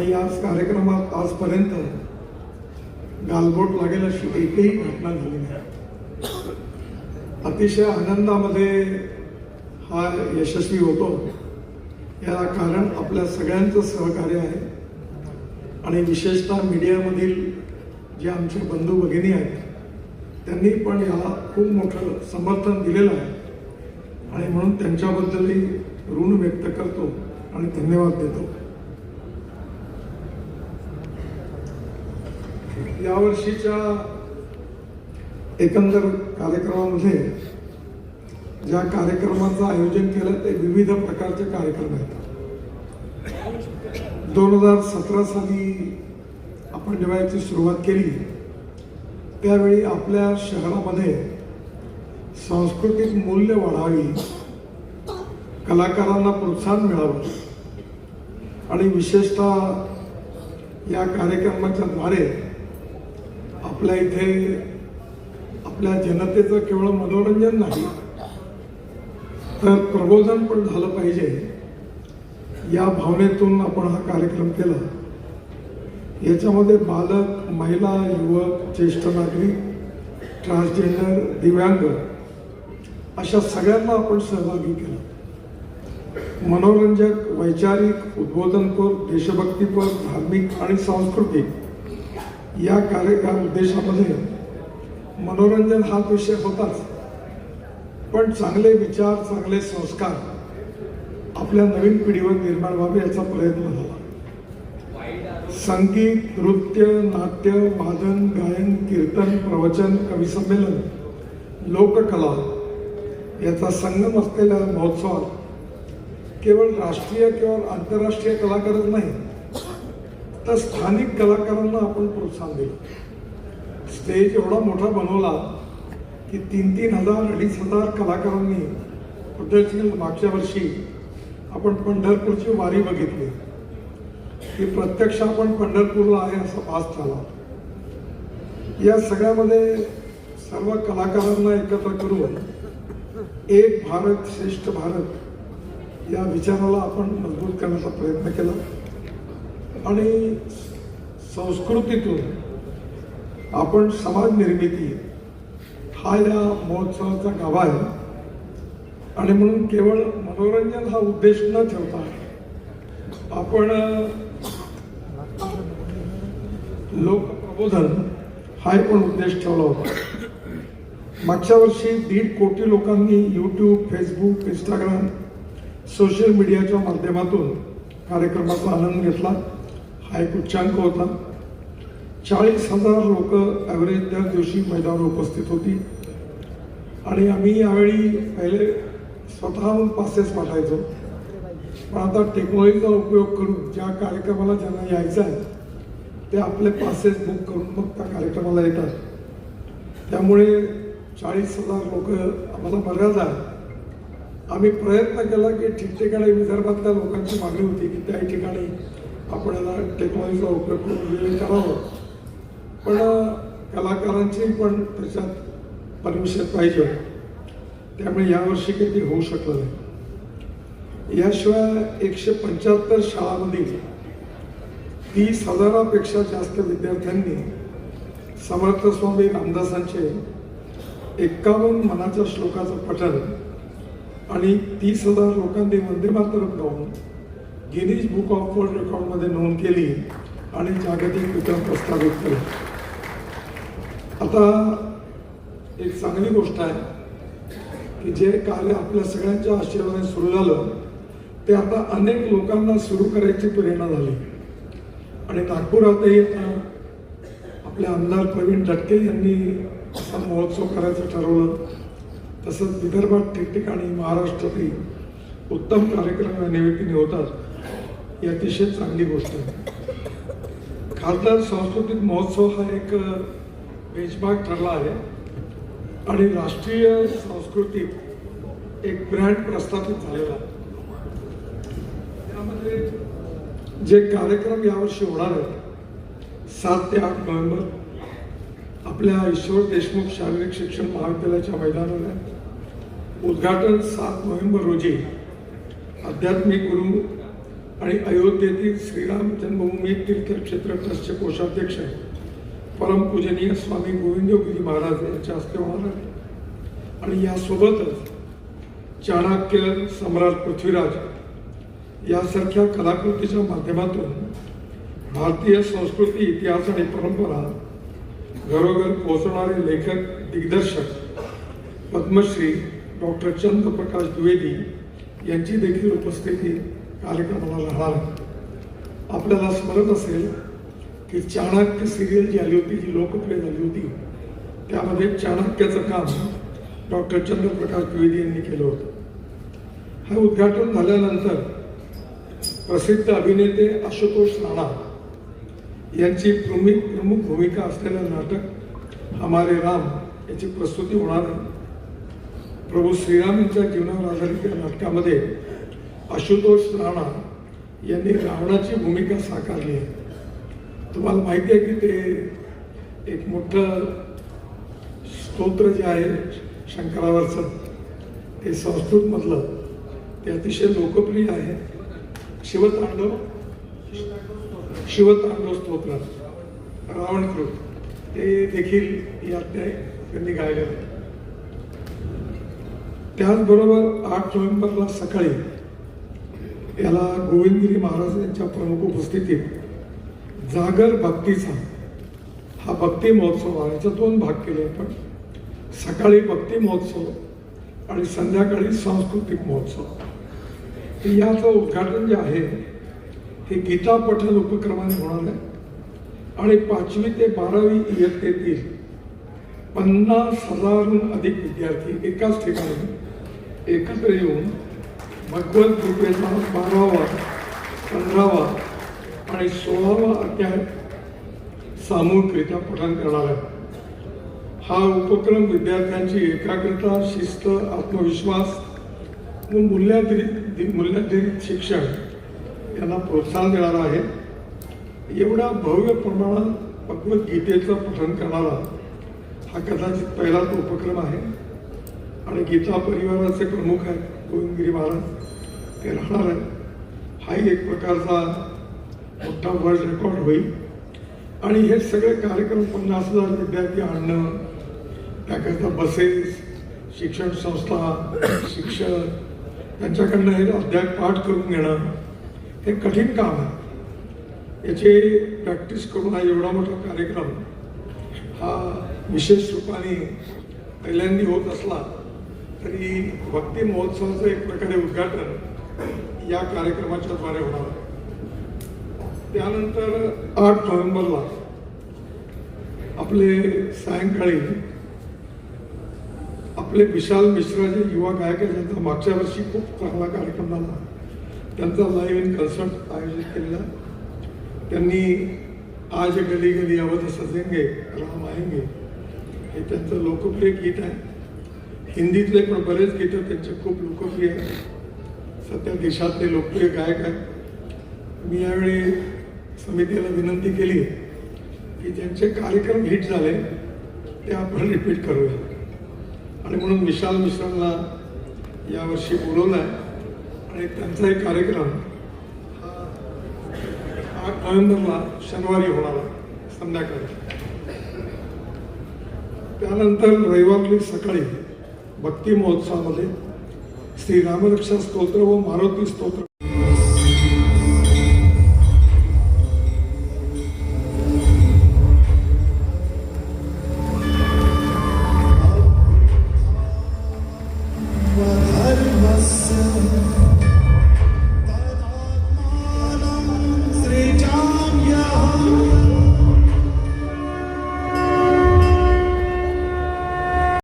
आणि याच कार्यक्रमात आजपर्यंत गालबोट लागेल अशी एकही घटना झाली नाही. अतिशय आनंदामध्ये हा यशस्वी होतो. याला कारण आपल्या सगळ्यांचं सहकार्य आहे. आणि विशेषतः मीडियामधील जे आमचे बंधू भगिनी आहेत त्यांनी पण याला खूप मोठं समर्थन दिलेलं आहे. आणि म्हणून त्यांच्याबद्दलही ऋण व्यक्त करतो आणि धन्यवाद देतो. यावर्षीच्या एकंदर कार्यक्रमामध्ये ज्या कार्यक्रमाचं आयोजन केलं ते विविध प्रकारचे कार्यक्रम आहेत. दोन हजार सतरा साली आपण दिवाळीची सुरुवात केली. त्यावेळी आपल्या शहरामध्ये सांस्कृतिक मूल्य वाढावी कलाकारांना प्रोत्साहन मिळावं आणि विशेषतः या कार्यक्रमाच्या द्वारे आपल्या इथे आपल्या जनतेचं केवळ मनोरंजन नाही तर प्रबोधन पण झालं पाहिजे. या भावनेतून आपण हा कार्यक्रम केला. याच्यामध्ये बालक महिला युवक ज्येष्ठ नागरिक ट्रान्सजेंडर दिव्यांग अशा सगळ्यांना आपण सहभागी केलं. मनोरंजक वैचारिक उद्बोधनपर देशभक्तीपर धार्मिक आणि सांस्कृतिक या कार्यकाळ उद्देशामध्ये मनोरंजन हा विषय होताच. पण चांगले विचार चांगले संस्कार आपल्या नवीन पिढीवर निर्माण व्हावे याचा प्रयत्न झाला. संगीत नृत्य नाट्य वादन गायन कीर्तन प्रवचन कविसंमेलन लोककला याचा संगम असलेल्या महोत्सवात केवळ राष्ट्रीय किंवा आंतरराष्ट्रीय कलाकारच नाही तर स्थानिक कलाकारांना आपण प्रोत्साहन दिलं. स्टेज एवढा मोठा बनवला की तीन तीन हजार अडीच हजार कलाकारांनी पद्धतशीर मागच्या वर्षी आपण पंढरपूरची वारी बघितली. की प्रत्यक्ष आपण पंढरपूरला आहे असा भास झाला. या सगळ्यामध्ये सर्व कलाकारांना एकत्र करून एक भारत श्रेष्ठ भारत या विचाराला आपण मजबूत करण्याचा प्रयत्न केला. आणि संस्कृतीतून आपण समाज निर्मिती हा या महोत्सवाचा गाभा आहे. आणि म्हणून केवळ मनोरंजन हा उद्देश न ठेवता आपण लोकप्रबोधन हा पण उद्देश ठेवला होता. मागच्या वर्षी दीड कोटी लोकांनी यूट्यूब फेसबुक इंस्टाग्राम सोशल मीडियाच्या माध्यमातून कार्यक्रमाचा आनंद घेतला. हा एक उच्चांक होता चाळीस हजार लोक ॲव्हरेज त्या दिवशी मैदानावर उपस्थित होती. आणि आम्ही यावेळी पहिले स्वतःहून पासेस पाठायचो. पण आता टेक्नॉलॉजीचा उपयोग करून ज्या कार्यक्रमाला ज्यांना यायचं आहे ते आपले पासेस बुक करून मग त्या कार्यक्रमाला येतात. त्यामुळे चाळीस हजार लोक आम्हाला मर्यादा आहे आम्ही प्रयत्न केला की ठिकठिकाणी विदर्भातल्या लोकांची मागणी होती की त्या ठिकाणी आपण याला टेक्नॉलॉजीचा उपयोग करून वेळ करावं पण कलाकारांची पण त्याच्यात परमिशन पाहिजे. त्यामुळे यावर्षी काही ते होऊ शकलं नाही. याशिवाय एकशे पंच्याहत्तर शाळांमधील तीस हजारापेक्षा जास्त विद्यार्थ्यांनी समर्थ स्वामी रामदासांचे एक्कावन्न मनाच्या श्लोकाचं पठण आणि तीस हजार लोकांनी वंदे मातरम गाऊन गिनीज बुक ऑफ वर्ल्ड रेकॉर्डमध्ये नोंद केली आणि जागतिक विक्रम प्रस्थापित केला. आता एक चांगली गोष्ट आहे की जे कार्य आपल्या सगळ्यांच्या आशीर्वादाने सुरू झालं ते आता अनेक लोकांना सुरू करायची प्रेरणा झाली. आणि नागपुरातही आता आपले आमदार प्रवीण दटके यांनी असा महोत्सव करायचं ठरवलं. तसंच विदर्भात ठिकठिकाणी महाराष्ट्रातही उत्तम कार्यक्रम या निमित्ताने होतात. ही अतिशय चांगली गोष्ट आहे. खासदार सांस्कृतिक महोत्सव हा एक बेंचमार्क ठरला आहे. आणि राष्ट्रीय सांस्कृतिक एक ब्रँड प्रस्थापित झालेला त्यामध्ये जे कार्यक्रम यावर्षी होणार आहेत सात ते आठ नोव्हेंबर आपल्या ईश्वर देशमुख शारीरिक शिक्षण महाविद्यालयाच्या मैदानावर आहे. उद्घाटन सात नोव्हेंबर रोजी आध्यात्मिक गुरु आणि अयोध्येतील श्रीराम जन्मभूमी तीर्थक्षेत्र ट्रस्टचे कोषाध्यक्ष परमपूजनीय स्वामी गोविंदगिरी महाराज यांच्या हस्ते होणार आहे. आणि यासोबतच चाणक्य सम्राट पृथ्वीराज यासारख्या कलाकृतीच्या माध्यमातून भारतीय संस्कृती इतिहास आणि परंपरा घरोघर पोहोचणारे लेखक दिग्दर्शक पद्मश्री डॉक्टर चंद्रप्रकाश द्विवेदी यांची देखील उपस्थिती कार्यक्रमाला राहणार. आपल्याला स्मरत असेल की चाणक्य सिरियल जी आली होती जी लोकप्रिय झाली होती त्यामध्ये चाणक्याचं काम डॉक्टर चंद्रप्रकाश द्विवेदी यांनी केलं होतं. हे उद्घाटन झाल्यानंतर प्रसिद्ध अभिनेते आशुतोष राणा यांची प्रमुख प्रमुख भूमिका असलेलं नाटक हमारे राम याची प्रस्तुती होणार आहे. प्रभू श्रीराम यांच्या जीवनावर आधारित या नाटकामध्ये आशुतोष राणा यांनी रावणाची भूमिका साकारली आहे. तुम्हाला माहिती आहे की ते एक मोठं स्तोत्र जे आहे शंकरावरचं ते संस्कृतमधलं ते अतिशय लोकप्रिय आहे. शिवतांडव शिवतांडव स्तोत्र रावणकृत ते देखील या अध्याय त्यांनी गायलेलं त्याचबरोबर आठ नोव्हेंबरला सकाळी याला गोविंदगिरी महाराज यांच्या प्रमुख उपस्थितीत जागर भक्तीचा हा भक्ती महोत्सव आहे दोन भाग केले आपण. सकाळी भक्ती महोत्सव आणि संध्याकाळी सांस्कृतिक महोत्सव. याचं उद्घाटन जे आहे हे गीता पठण उपक्रमाने होणार आहे. आणि पाचवी ते बारावी इयत्तेतील पन्नास हजारहून अधिक विद्यार्थी एकाच ठिकाणी एकत्र येऊन भगवत कृपेचा बारावा पंधरावा आणि सोळावा अध्याय सामूहिकरित्या पठण करणार आहे. हा उपक्रम विद्यार्थ्यांची एकाग्रता शिस्त आत्मविश्वास व मूल्याधिरित मूल्याधिरित शिक्षण यांना प्रोत्साहन देणारा आहे. एवढ्या भव्य प्रमाणात भगवद्गीतेचं पठण करणारा हा कदाचित पहिलाच उपक्रम आहे. आणि गीता परिवाराचे प्रमुख आहेत गोविंदगिरी महाराज. ते राहणार आहेत हाही एक प्रकारचा मोठा वर्ल्ड रेकॉर्ड होईल. आणि हे सगळे कार्यक्रम पन्नास हजार विद्यार्थी आणणं त्याकरता बसेस शिक्षण संस्था शिक्षक त्यांच्याकडनं हे अध्याय पाठ करून घेणं हे कठीण काम आहे. याची प्रॅक्टिस करून हा एवढा मोठा कार्यक्रम हा विशेष रूपाने पहिल्यांदा होत असला तरी भक्ती महोत्सवाचं एक प्रकारे उद्घाटन या कार्यक्रमाच्या द्वारे होणार. त्यानंतर आठ नोव्हेंबरला आपले सायंकाळी आपले विशाल मिश्रा जे युवा गायक आहेत त्यांचा मागच्या वर्षी खूप चांगला कार्यक्रम झाला. त्यांचा लाईव्ह इन कन्सर्ट आयोजित केलेला. त्यांनी आज गली गली अवध सजेंगे राम आएंगे हे त्यांचं लोकप्रिय गीत आहे. हिंदीतले पण बरेच गीतं त्यांचे खूप लोकप्रिय आहेत. सध्या देशातले लोकप्रिय गायक आहेत. मी यावेळी समितीला विनंती केली की ज्यांचे कार्यक्रम हिट झाले ते आपण रिपीट करूया. आणि म्हणून विशाल मिश्रांना यावर्षी बोलवलं आहे आणि त्यांचाही कार्यक्रम हा आठ नोव्हेंबरला शनिवारी होणार आहे संध्याकाळी. त्यानंतर रविवारी सकाळी भक्ती महोत्सवामध्ये Стигаме на Кшанска отрава, Марот Пист.